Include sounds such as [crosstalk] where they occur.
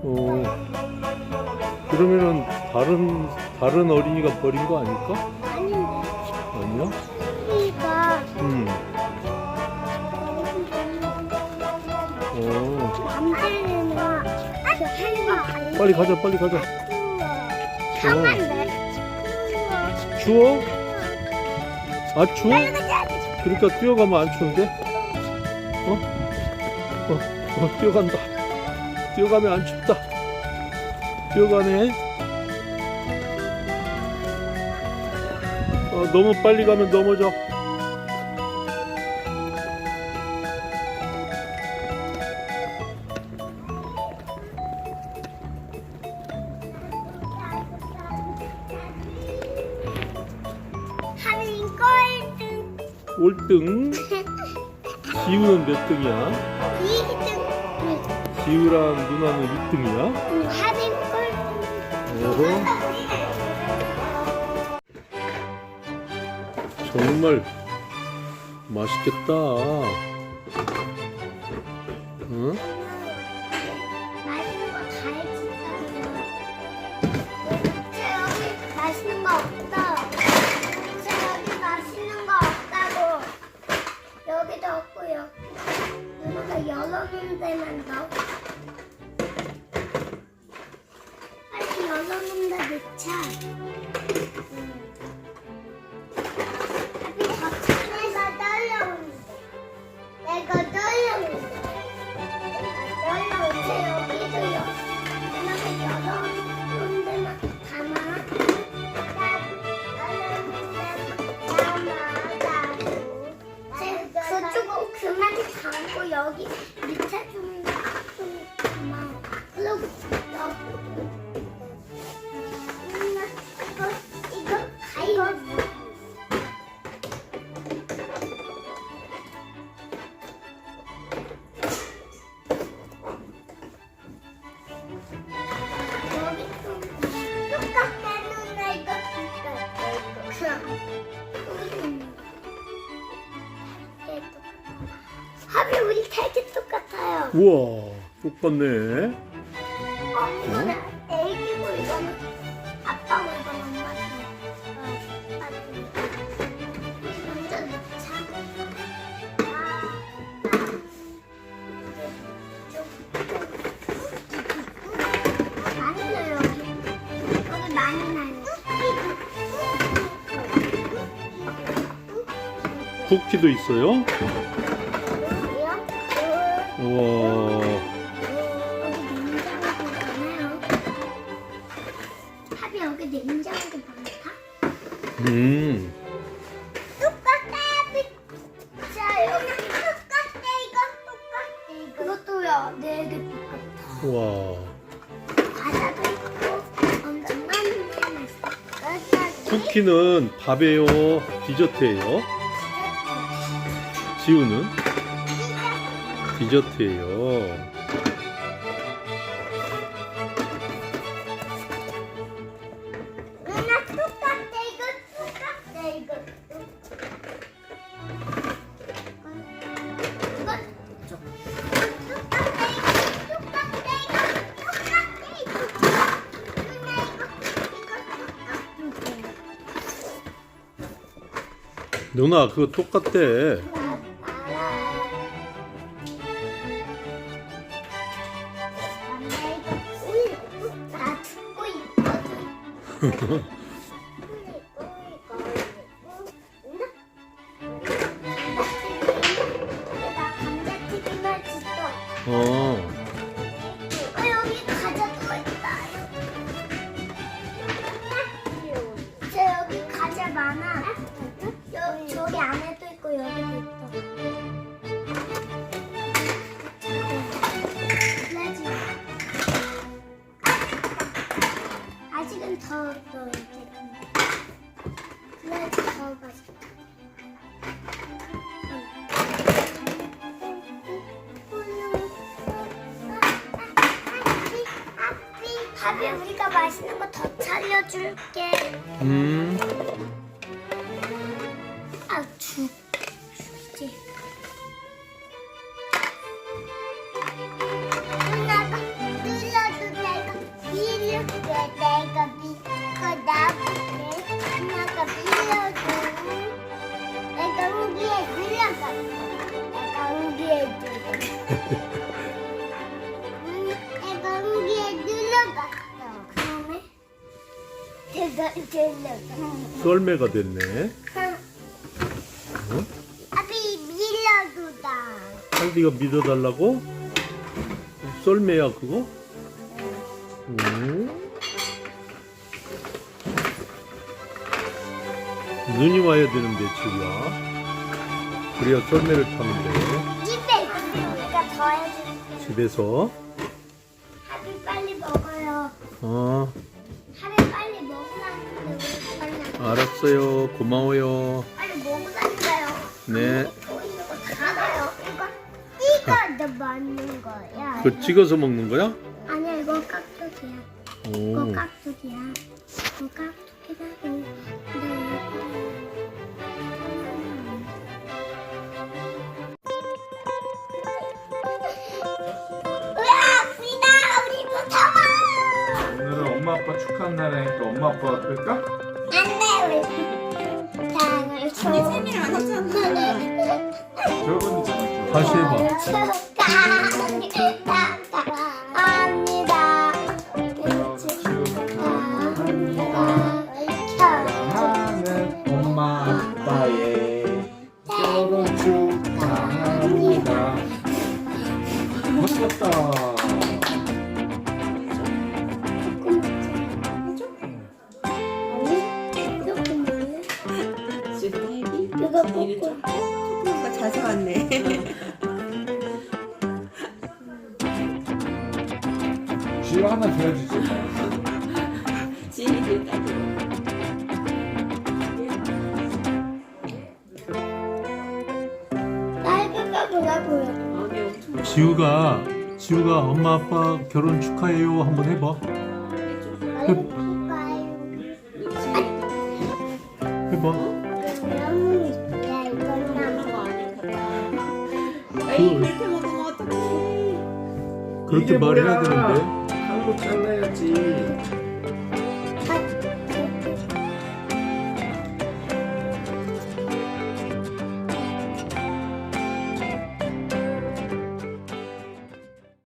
어. 그러면은 다른 다른 어린이가 버린 거 아닐까? 아닌데. 아니야? 우리가 음. 어. 남자는 거 아니야? 빨리 가자, 빨리 가자. 상한데. 추워? 아 추워? 그러니까 뛰어가면 안 추운데? 어? 어, 어 뛰어간다. 뛰어가면 안 춥다. 뛰어가네. 어, 너무 빨리 가면 넘어져. 하민 꼴등. 꼴등. [laughs] 지우는 몇 등이야? 2등. 지우랑 누나는 2등이야? 하민 꼴등. 어허. 정말 맛있겠다. 응? 맛있는 거다 여기 맛있는 거 없다. 없고요. 누나가 열어놓은 데만 넣어. 빨리 열어놓은 데 넣자. 아니, 저쪽에서 떨려오는데. 내가 떨려오는데. 그만 담고 여기 밑에 좀, 좀 그만. 그리고 여기. 합이 우리 되게 똑같아요. 우와, 똑같네. 어, 이거는 애기고 이거는 아빠고 이거는 엄마고. 어, 먼저 넣자. 아, 많이 넣어 여기. 많이 나요. 쿠키도 있어요? 우와. 합이 여기 냉장고 많다. 음, 똑같아. 자 여기 똑같아 이거 똑같아. 그것도요 네개 똑같아. 우와. 과자도 있고 엄청 게 맛있어. 쿠키는 밥이에요? 디저트예요? 지우는 디저트예요. 누나 똑같아 이거 똑같아 이거. 누나 그거 똑같대. 어, 밥이 우리가 맛있는 거 더 차려줄게. 음, 썰매가 됐네. 어? 아비 밀어주다. 할비가 믿어달라고? 썰매야 그거? 오. 눈이 와야 되는데 지우야. 그래야 썰매를 타는데 집에 우리가 더 해줄게. 집에서. 빨리 먹어요. 어 하비 빨리 먹으라는데 우리 빨리 알았어요. 고마워요. 빨리 먹으라니까요. 네. 또 이거 다 나요. 이거 이거 너 먹는 거야. 그거 찍어서 먹는 거야? 아니야 이거 깍두기야. 이거 오. 깍두기야. 이거 깍두기라고. 엄마 아빠 축하한 날이니까 엄마 아빠가 끌까? 안돼 우리 사랑을 줘. 언니 세명 안 하잖아. 여러분들 다시 해봐. 축하합니다. 축하합니다. 하는 엄마 아빠의 결혼 축하합니다. 멋졌다. 지우 하나 줘야지. 아니 엄청 지우가 지우가 엄마 아빠 결혼 축하해요 한번 해봐. 해봐. 그런 거 아니까. 에이 그렇게 먹으면 어떡해. 그렇게 이게 말해야? 되는데. 한국 잘라야지.